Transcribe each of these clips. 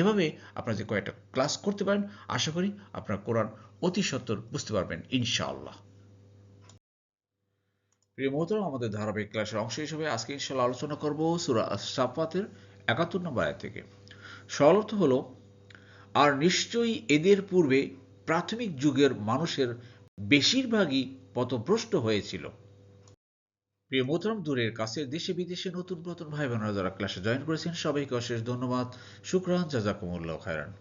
এভাবে আপনারা যে কয়েকটা ক্লাস করতে পারেন, আশা করি আপনারা কোরআন অতি সত্তর বুঝতে পারবেন, ইনশাআল্লাহ। প্রিয় মোহতরম আমাদের ধারাবাহিক ক্লাসের অংশ হিসেবে আজকে ইনশাল্লাহ আলোচনা করব সুরা সাফাতের একাত্তর নম্বর আয় থেকে। সরলর্থ হল, আর নিশ্চয়ই এদের পূর্বে প্রাথমিক যুগের মানুষের বেশিরভাগই পথভ্রষ্ট হয়েছিল। প্রিয় মোহতরম, দূরের কাছের দেশে বিদেশে নতুন নতুন ভাই বোনেরা যারা ক্লাসে জয়েন করেছেন, সবাইকে অশেষ ধন্যবাদ, শুক্রান, জাজাকুমুল্লাহ, খায়রান।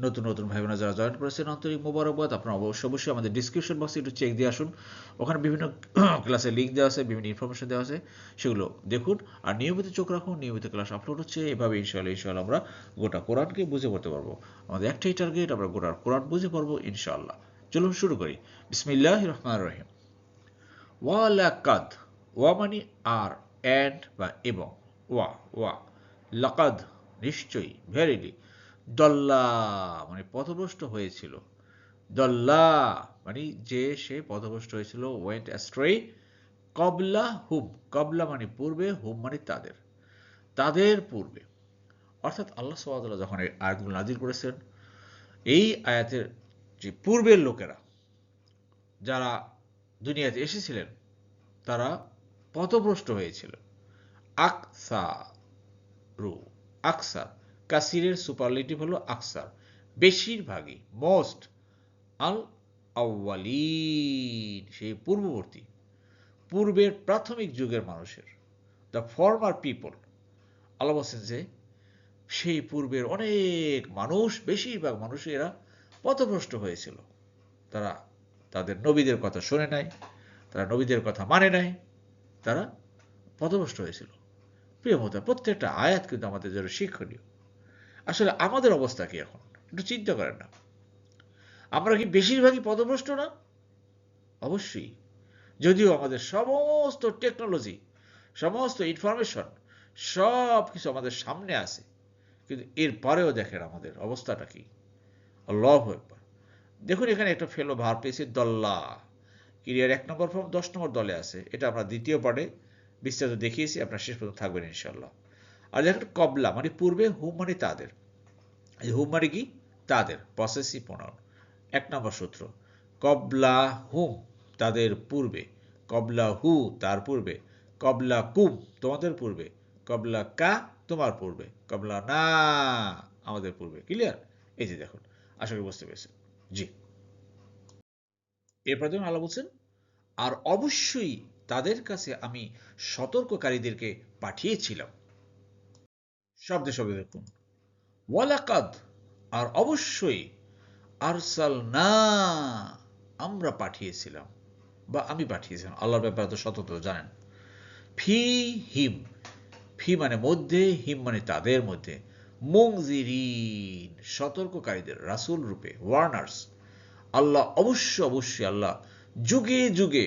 নতুন নতুন ভাই বোনেরা যারা জয়েন করেছেন, আন্তরিক মোবারকবাদ, আপনারা অবশ্যই অবশ্যই আমাদের ডিসক্রিপশন বক্সে একটু চেক দিয়ে আসুন। ওখানে বিভিন্ন ক্লাসের লিঙ্ক দেওয়া আছে, বিভিন্ন ইনফরমেশন দেওয়া আছে, সেগুলো দেখুন। আর নিয়মিত চোখ রাখুন, নিয়মিত ক্লাস আপলোড হচ্ছে, এভাবে ইনশাআল্লাহ ইনশাআল্লাহ আমরা গোটা কোরআনকে বুঝে পড়তে পারব। আমাদের একটাই টার্গেট আমরা গোটা কোরআন বুঝে পারব ইনশাআল্লাহ। চলুন শুরু করি। বিসমিল্লাহ রহমান রহিম। ওয়ালাকাদ ওয়া মানে আর অ্যান্ড বা এবং ওয়া ওয়া লাকাদ নিশ্চয়ই ভেরিলি দল্লা মানে পথভ্রষ্ট হয়েছিল। দল্লা মানে যে সে পথভ্রষ্ট হয়েছিল ওয়েন্ট অ্যাস্ট্রে কবলা হুম, কবলা মানে পূর্বে, হুম মানে তাদের। তাদের পূর্বে। অর্থাৎ আল্লাহ সাল্লাহ যখন এই আয়াতগুলো নাজির করেছেন, এই আয়াতের যে পূর্বের লোকেরা, যারা দুনিয়াতে এসেছিলেন, তারা পথভ্রষ্ট হয়েছিল। আকসা রু আকসার, কাসিরের সুপারলেটিভ হলো আকসার। বেশিরভাগই মোস্ট আল আউ্বালিন সেই পূর্ববর্তী, পূর্বের প্রাথমিক যুগের মানুষের দ্য ফর্মার পিপল আল্লাহ বলছেন যে, সেই পূর্বের অনেক মানুষ, বেশিরভাগ মানুষেরা পথভ্রষ্ট হয়েছিল। তারা তাদের নবীদের কথা শোনে নাই, তারা নবীদের কথা মানে নাই। তারা পথভ্রষ্ট হয়েছিল। প্রিয় মতো প্রত্যেকটা আয়াত কিন্তু আমাদের জন্য শিক্ষণীয়। আসলে আমাদের অবস্থা কি এখন? একটু চিন্তা করেন না। আমরা কি বেশিরভাগই পদভ্রষ্ট না? অবশ্যই। যদিও আমাদের সমস্ত টেকনোলজি সমস্ত ইনফরমেশন সব কিছু আমাদের সামনে আছে। কিন্তু এরপরেও দেখেন আমাদের অবস্থাটা কি। লভ একবার দেখুন এখানে একটা ফেলো ভার পেয়েছে, দল্লা। ক্রিয়ার এক নম্বর ফর্ম, দশ নম্বর দলে আছে। এটা আমরা দ্বিতীয় পার্টে বিস্তারিত দেখিয়েছি, আপনার শেষ পর্যন্ত থাকবেন ইনশাল্লাহ আর দেখেন কবলা মানে পূর্বে হুম মানে তাদের। এই হুম মানে কি? তাদের পসেসিভ প্রনাউন এক নম্বর সূত্র, কবলা হুম তাদের পূর্বে, কবলা হু তার পূর্বে, কবলা কুম তোমাদের পূর্বে, কবলা কা তোমার পূর্বে, কবলা না আমাদের পূর্বে। ক্লিয়ার এই যে দেখুন, আশা করি বুঝতে পেরেছেন। জি। এরপর যেমন আল্লাহ বলছেন, আর অবশ্যই তাদের কাছে আমি সতর্ককারীদেরকে পাঠিয়েছিলাম। শব্দে শব্দে দেখুন ওয়ালাকাদ, আর অবশ্যই আরসাল না আমরা পাঠিয়েছিলাম বা আমি পাঠিয়েছিলাম। আল্লাহর ব্যাপারে তো সতত জানেন। ফি হিম, ফি মানে মধ্যে, হিম মানে তাদের মধ্যে। মুংজিরিন সতর্ককারীদের, রাসুল রূপে ওয়ার্নার্স আল্লাহ অবশ্য অবশ্যই আল্লাহ। যুগে যুগে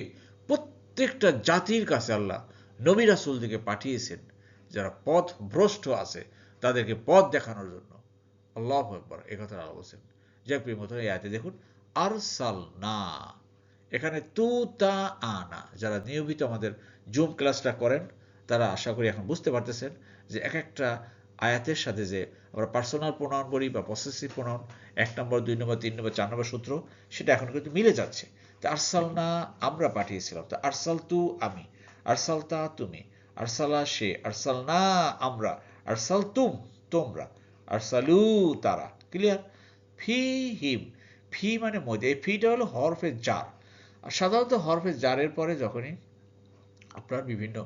প্রত্যেকটা জাতির কাছে আল্লাহ নবী রাসুল দিকে পাঠিয়েছেন যারা পথ ভ্রষ্ট আছে তাদেরকে পথ দেখানোর জন্য। আল্লাহ একবার এ কথা আল্লাহ বলছেন। যাক প্রিয় মতো এই আয়তে দেখুন আরসাল না এখানে তু তা আনা যারা নিয়মিত আমাদের জুম ক্লাসটা করেন, তারা আশা করি এখন বুঝতে পারতেছেন যে এক একটা আয়াতের সাথে যে আমরা পার্সোনাল প্রণয়ন বলি বা পসেসিভ প্রণয়ন এক নম্বর, দুই নম্বর, তিন নম্বর, চার নম্বর সূত্র, সেটা এখন কিন্তু মিলে যাচ্ছে। তো আরসাল না আমরা পাঠিয়েছিলাম। তো আরসাল তু আমি আরসাল তা তুমি, আরসালা সে আরসাল না আমরা আরসাল তুম তোমরা, আরসালু তারা। ক্লিয়ার ফি হিম, ফি মানে মধ্যে। এই ফিটা হলো হরফের জার। আর সাধারণত হরফের জারের পরে যখনই আপনার বিভিন্ন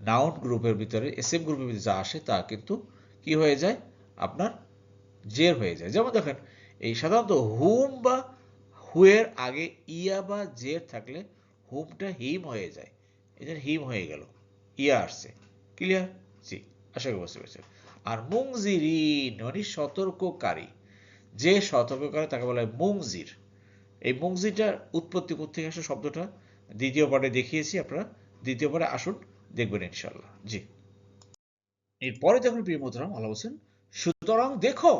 নাউন গ্রুপের ভিতরে এস এম গ্রুপের ভিতরে যা আসে তা কিন্তু কি হয়ে যায়? আপনার জের হয়ে যায়। যেমন দেখেন, এই সাধারণত হুম বা হুয়ের আগে ইয়া বা জের থাকলে হুমটা হিম হয়ে যায়। এটা হিম হয়ে গেল, ইয়া আসছে। ক্লিয়ার জি, আশা করি বুঝতে পেরেছেন। আর মুংজিরিন মানে সতর্ককারী। যে সতর্ক করে তাকে বলা হয় মুংজির। এই মুংজিটার উৎপত্তি কোথেকে আসে শব্দটা? দ্বিতীয় পার্টে দেখিয়েছি, আপনারা দ্বিতীয় পার্টে আসুন, দেখবেন ইনশাল্লাহ জি। এরপরে দেখুন প্রিয় মোহতারাম আল্লাহ বলছেন, সুতরাং দেখো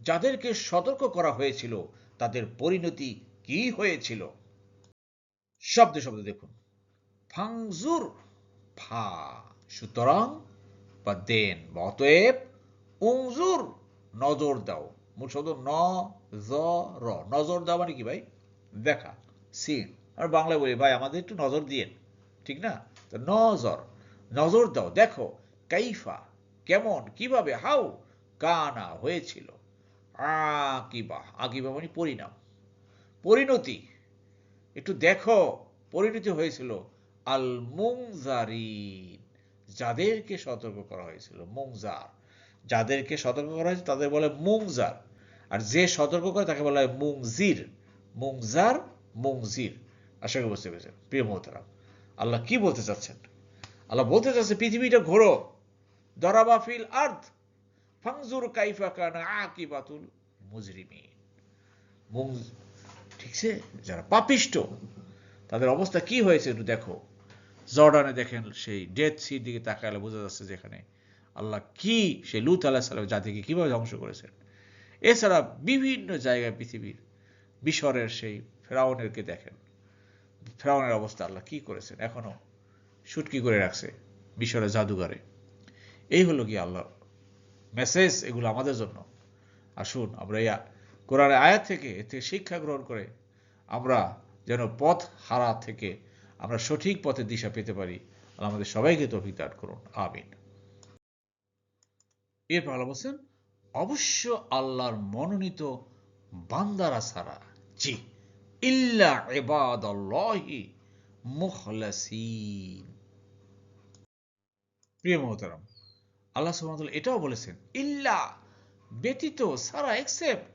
যাদেরকে সতর্ক করা হয়েছিল, তাদের পরিণতি কি হয়েছিল? শব্দে শব্দ দেখুন, ফাংজুর ফা, সুতরাং বা দেন, বা অতএব উংজুর, নজর দাও। মূল শব্দ ন, জ, র। নজর দাও মানে কি ভাই? দেখা, সিন। আর বাংলায় বলি, ভাই, আমাদের একটু নজর দিয়েন, ঠিক না? নজর নজর দাও, দেখো কাইফা, কেমন, কীভাবে, হাউ, কানা, হয়েছিল। আকিবা আকিবা মানে পরিণাম। পরিণতি, একটু দেখো, পরিণতি হয়েছিল আল মুংজারিন যাদেরকে সতর্ক করা হয়েছিল মুংজার যাদেরকে সতর্ক করা হয়েছে, তাদের বলে মুংজার আর যে সতর্ক করে, তাকে বলা হয় মুংজির মুংজার মুংজির আশা করি বুঝতে পেরেছেন, প্রিয় মোহতারাম। আল্লাহ কি বলতে চাচ্ছেন? আল্লাহ বলতে চাচ্ছে, পৃথিবীটা ঘোরো। দরাবাফিল আর্থ ফাংজুর কাইফা কানা যারা পাপিষ্ট, তাদের অবস্থা কি হয়েছে একটু দেখো। জর্ডানে দেখেন সেই ডেথ সির দিকে তাকালে বোঝা যাচ্ছে যেখানে আল্লাহ কি, সেই লুত আল্লাহ সাল্লাম জাতিকে কীভাবে ধ্বংস করেছেন। এছাড়া বিভিন্ন জায়গায় পৃথিবীর বিশরের সেই ফেরাউনেরকে দেখেন। ফেরাউনের অবস্থা আল্লাহ কি করেছেন? এখনও শুটকি করে রাখছে মিশরের জাদুঘরে। এই হলো কি আল্লাহ মেসেজ এগুলো আমাদের জন্য। আসুন আমরা এই কোরআনের আয়াত থেকে এ থেকে শিক্ষা গ্রহণ করে আমরা যেন পথ হারা থেকে আমরা সঠিক পথের দিশা পেতে পারি। আল্লাহ আমাদের সবাইকে তো দান করুন। আমিন। এরপর আল্লাহ বলছেন, অবশ্য আল্লাহর মনোনীত বান্দারা ছাড়া, জি, ইল্লা ইবাদাল্লাহি মুখলাসিন। প্রিয় মহতারাম আল্লাহ সুবহানাহু এটাও বলেছেন, ইল্লা ব্যতীত, সারা এক্সেপ্ট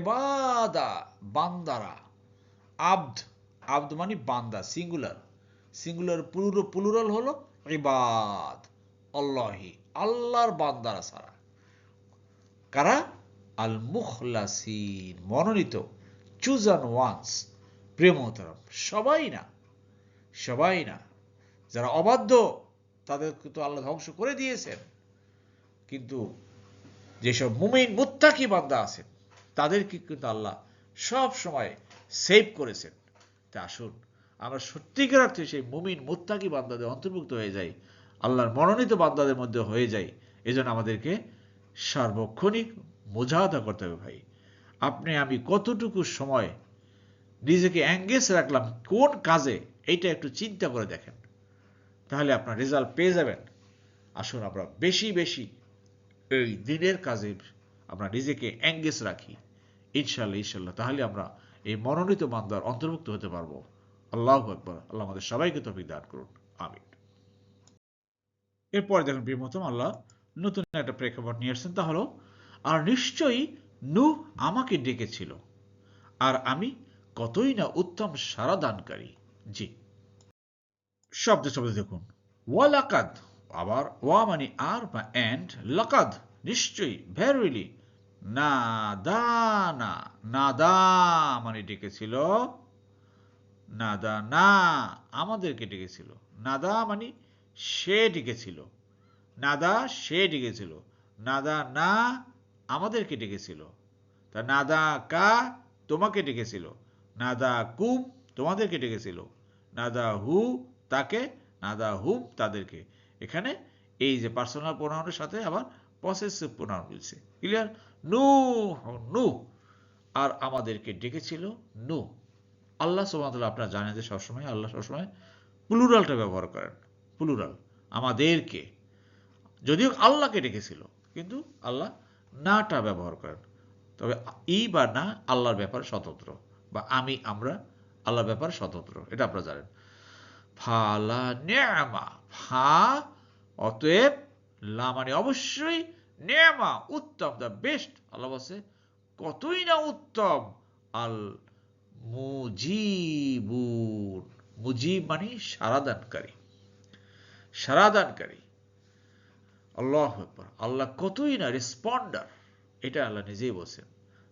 ইবাদা, বান্দারা, আব্দ আব্দ মানে বান্দা সিঙ্গুলার সিঙ্গুলার পুরো প্লুরাল হলো ইবাদ, আল্লাহি, আল্লাহর বান্দারা ছাড়া। কারা? আল মুখলাসিন মনোনীত চুজান ওয়ান্স প্রিয় মোহতারাম সবাই না সবাই না, যারা অবাধ্য, তাদেরকে তো আল্লাহ ধ্বংস করে দিয়েছেন। কিন্তু যেসব মুমিন, মুত্তাকি বান্দা আছেন, তাদেরকে কিন্তু আল্লাহ সব সময় সেভ করেছেন। তা আসুন, আমরা সত্যিকার অর্থে সেই মুমিন, মুত্তাকি বান্দাদের অন্তর্ভুক্ত হয়ে যাই, আল্লাহর মনোনীত বান্দাদের মধ্যে হয়ে যাই, এজন্য আমাদেরকে সার্বক্ষণিক মোজাহাদা করতে হবে ভাই। আপনি, আমি কতটুকু সময় নিজেকে অ্যাঙ্গেজ রাখলাম, কোন কাজে, এইটা একটু চিন্তা করে দেখেন। তাহলে আপনার রেজাল্ট পেয়ে যাবেন। আসুন, আমরা বেশি বেশি এই দিনের কাজে আমরা নিজেকে অ্যাঙ্গেজ রাখি। ইনশাল্লাহ ইনশাল্লাহ তাহলে আমরা এই মনোনীত বান্দার অন্তর্ভুক্ত হতে পারব। আল্লাহ একবার আল্লাহ আমাদের সবাইকে তফিক দান করুন। আমিন। এরপরে দেখুন প্রিয়মতম আল্লাহ নতুন একটা প্রেক্ষাপট নিয়ে এসেছেন তা হলো, আর নিশ্চয়ই নু আমাকে ডেকেছিল, আর আমি কতই না উত্তম সারা দানকারী। জি। শব্দ শব্দ দেখুন। ওয়া লাকাদ আবার ওয়া মানে আর বা অ্যান্ড লাকাদ, নিশ্চয়ই ভেরিলি না দা না নাদা মানে ডেকেছিল নাদা না আমাদেরকে ডেকেছিল। নাদা মানে সে ডেকেছিল। নাদা সে ডেকেছিল। নাদা না আমাদেরকে ডেকেছিল। তা নাদা কা তোমাকে ডেকেছিল। নাদা কুম তোমাদেরকে ডেকেছিল। নাদা হু তাকে, নাদা হুম তাদেরকে। এখানে এই যে পার্সোনাল প্রোনাউনের সাথে আবার পসেসিভ প্রোনাউন মিলছে। ক্লিয়ার নু নু আর আমাদেরকে ডেকেছিল নু আল্লাহ সুবহানাহু আপনারা জানেন যে সবসময় আল্লাহ সবসময় প্লুরালটা ব্যবহার করেন। প্লুরাল। আমাদেরকে। যদিও আল্লাহকে ডেকেছিল, কিন্তু আল্লাহ নাটা ব্যবহার করেন। তবে ই বা না আল্লাহর ব্যাপারে স্বতন্ত্র বা আমি, আমরা আল্লাহর ব্যাপারে স্বতন্ত্র, এটা আপনারা জানেন। ফালা নেমা ফা অতএব লা মানে অবশ্যই নেমা উত্তম দ্য বেস্ট আল্লাহ বলছে, কতই না উত্তম আল মুজিবুন মুজিব মানে সারাদানকারী। সারাদানকারী। আল্লাহ আল্লাহ কতই না রেসপন্ডার এটা আল্লাহ নিজেই বলছেন।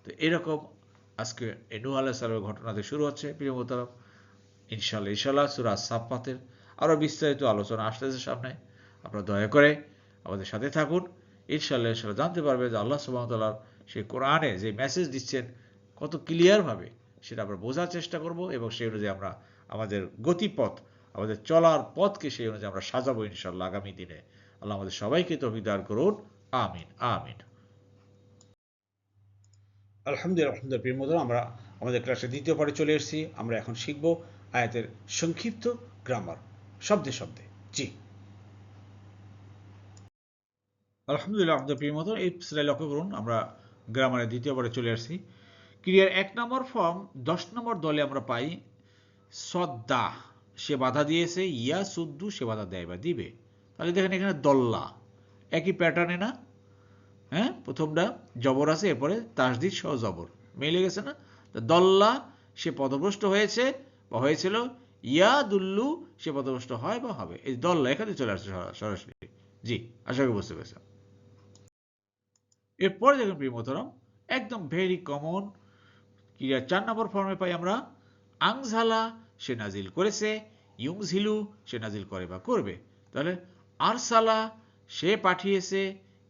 তো এরকম আজকে এনু আল্লাহ সালামের ঘটনাতে শুরু হচ্ছে, প্রিয় মোতারাম ইনশাল্লাহ ইনশাল্লাহ সুরা সাফাতের আরও বিস্তারিত আলোচনা আসতেছে সামনে। আপনারা দয়া করে আমাদের সাথে থাকুন। ইনশাল্লাহ ইনশাল্লাহ জানতে পারবে যে আল্লাহ সুবাহতাল্লাহ সেই কোরআনে যে মেসেজ দিচ্ছেন, কত ক্লিয়ারভাবে সেটা আমরা বোঝার চেষ্টা করব এবং সেই অনুযায়ী আমরা আমাদের গতিপথ, আমাদের চলার পথকে সেই অনুযায়ী আমরা সাজাবো ইনশাল্লাহ আগামী দিনে। আল্লাহ আমাদের সবাইকে তভিদার করুন। আমিন আমিন। আলহামদুলিল্লাহ আলহামদুলিল্লাহ, প্রিয় মোদন আমরা আমাদের ক্লাসে দ্বিতীয় পারে চলে এসেছি। আমরা এখন শিখব আয়াতের সংক্ষিপ্ত গ্রামার শব্দে শব্দে। জি। আলহামদুলিল্লাহ আমাদের প্রিয় মতো, এই সেলাই লক্ষ্য করুন, আমরা গ্রামারের দ্বিতীয়বারে চলে আসছি। ক্রিয়ার এক নম্বর ফর্ম দশ নম্বর দলে আমরা পাই, সদ্দা, সে বাধা দিয়েছে, ইয়া সুদ্দু, সে বাধা দেয় বা দিবে। তাহলে দেখেন এখানে দল্লা, একই প্যাটার্নে না? হ্যাঁ প্রথমটা জবর আছে, এরপরে তাসদিদ সহ জবর। মিলে গেছে না? দল্লা, সে পদভ্রষ্ট হয়েছে, বা হয়েছিল ইয়া দুল্লু, সে পদভ্রষ্ট হয় বা হবে। এই দল্লা এখানে চলে আসছে সরাসরি। জি, আশা করি বুঝতে পেরেছেন। এরপরে দেখুন প্রিয় মোহতরম একদম ভেরি কমন ক্রিয়া চার নম্বর ফর্মে পাই আমরা। আংঝালা সে নাজিল করেছে, ইউংঝিলু সে নাজিল করে বা করবে। তাহলে আরসালা সে পাঠিয়েছে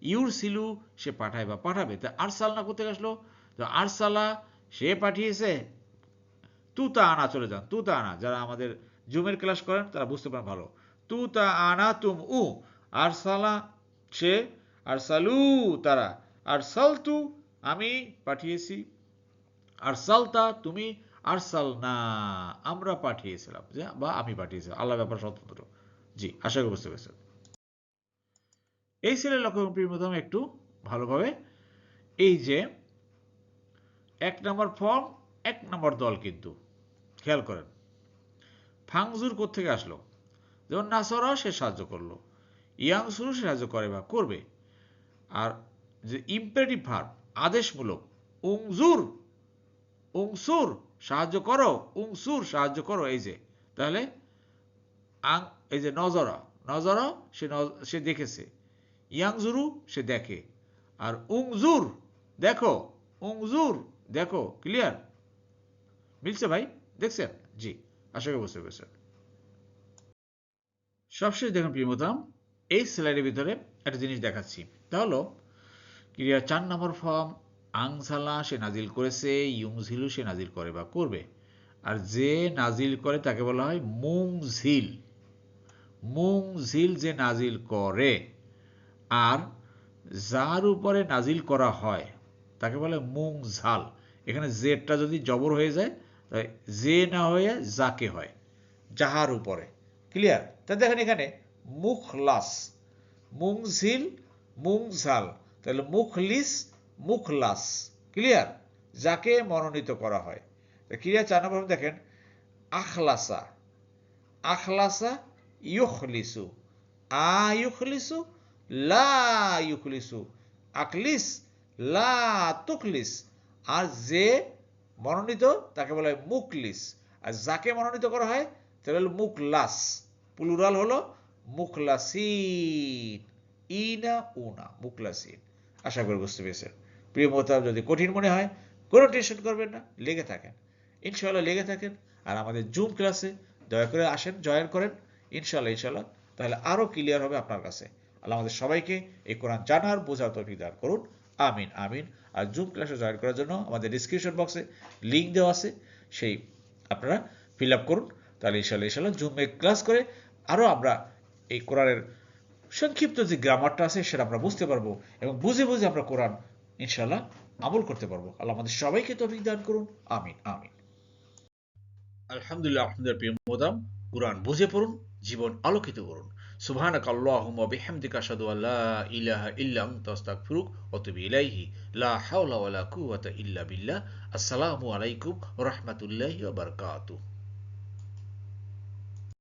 ইউরসিলু সে পাঠায় বা পাঠাবে। তা আরসাল না করতে আসলো? তো আরসালা সে পাঠিয়েছে তুতা আনা চলে যান। তুতা আনা যারা আমাদের জুমের ক্লাস করেন, তারা বুঝতে পারেন ভালো। তুতা আনা তুম উ আরসালা সে, আরসালু তারা। আরসালতু, আমি পাঠিয়েছি। আরসালতা, তুমি আরসাল না আমরা পাঠিয়েছিলাম। বা আমি পাঠিয়েছিলাম আল্লাহ ব্যাপার স্বতন্ত্র জি, আশা করি বুঝতে পেরেছেন। এই ছেলের লক্ষ্য প্রথম একটু ভালোভাবে, এই যে, এক নম্বর ফর্ম এক নম্বর দল কিন্তু। খেয়াল করেন। ফাংজুর কোথেকে আসলো? যেমন নাসরা সে সাহায্য করল ইয়াংসুরু সে সাহায্য করে বা করবে। আর যে ইম্পারেটিভ ভার্ব আদেশমূলক, উংজুর, উংসুর সাহায্য করো, উংসুর সাহায্য করো, এই যে। তাহলে, আং এই যে নজরা নজরা সে সে দেখেছে, ইয়াংজুরু সে দেখে। আর উংজুর, দেখো উংজুর, দেখো ক্লিয়ার মিলছে ভাই? দেখছেন? জি, আশা করি বুঝতে পেরেছেন। সবশেষ দেখুন প্রিয়মতাম এই স্লাইডের ভিতরে একটা জিনিস দেখাচ্ছি। তা হলো, ক্রিয়া চার নম্বর ফর্ম আংসালা সে নাজিল করেছে ইউংঝিলু সে নাজিল করে বা করবে। আর যে নাজিল করে তাকে বলা হয় মুংঝিল মুংঝিল যে নাজিল করে, আর যার উপরে নাজিল করা হয়, তাকে বলে মুংঝাল এখানে জেডটা যদি জবর হয়ে যায় যে না হয়ে, যাকে হয়। যাহার উপরে। ক্লিয়ার তা দেখেন এখানে, মুখলাস। মুংঝিল মুংঝাল তাহলে মুখলিস, মুখলাস। ক্লিয়ার যাকে মনোনীত করা হয়। ক্রিয়া চার নম্বর দেখেন, আখলাসা। আখলাসা ইউখলিসু। আ ইউখলিসু, লা ইউখলিসু। আকলিস লা তুকলিস আর যে মনোনীত, তাকে বলা হয় মুকলিস আর যাকে মনোনীত করা হয় তাহলে হলো মুকলাস প্লুরাল হলো মুখলাসিন। ইনা, উনা, মুখলাসিন। আশা করি বুঝতে পেরেছেন। প্রিয় মোতাব যদি কঠিন মনে হয়, কোনো টেনশন করবেন না, লেগে থাকেন। ইনশাল্লাহ লেগে থাকেন। আর আমাদের জুম ক্লাসে দয়া করে আসেন জয়েন করেন। ইনশাল্লাহ ইনশাল্লাহ তাহলে আরও ক্লিয়ার হবে আপনার কাছে। আল্লাহ আমাদের সবাইকে এই কোরআন জানার, বোঝার তৌফিক করুন। আমিন আমিন। আর জুম ক্লাসে জয়েন করার জন্য আমাদের ডিসক্রিপশন বক্সে লিঙ্ক দেওয়া আছে। সেই আপনারা ফিল আপ করুন। তাহলে ইনশাল্লাহ ইনশাল্লাহ জুমে ক্লাস করে আরও আমরা এই কোরআনের সংক্ষিপ্ত যে গ্রামারটা আছে সেটা আমরা বুঝতে পারব এবং বুঝে বুঝে আমরা কোরআন ইনশাল্লাহ আমল করতে পারব। আল্লাহ আমাদের সবাইকে তৌফিক দান করুন। আমিন আমিন। আলহামদুলিল্লাহ, আপনাদের প্রিয় মোদাম, কোরআন বুঝে পড়ুন, জীবন আলোকিত করুন। سبحانك اللهم وبحمدك أشهد أن لا إله إلا أنت أستغفرك وأتوب إليه لا حول ولا قوة إلا بالله. السلام عليكم ورحمة الله وبركاته.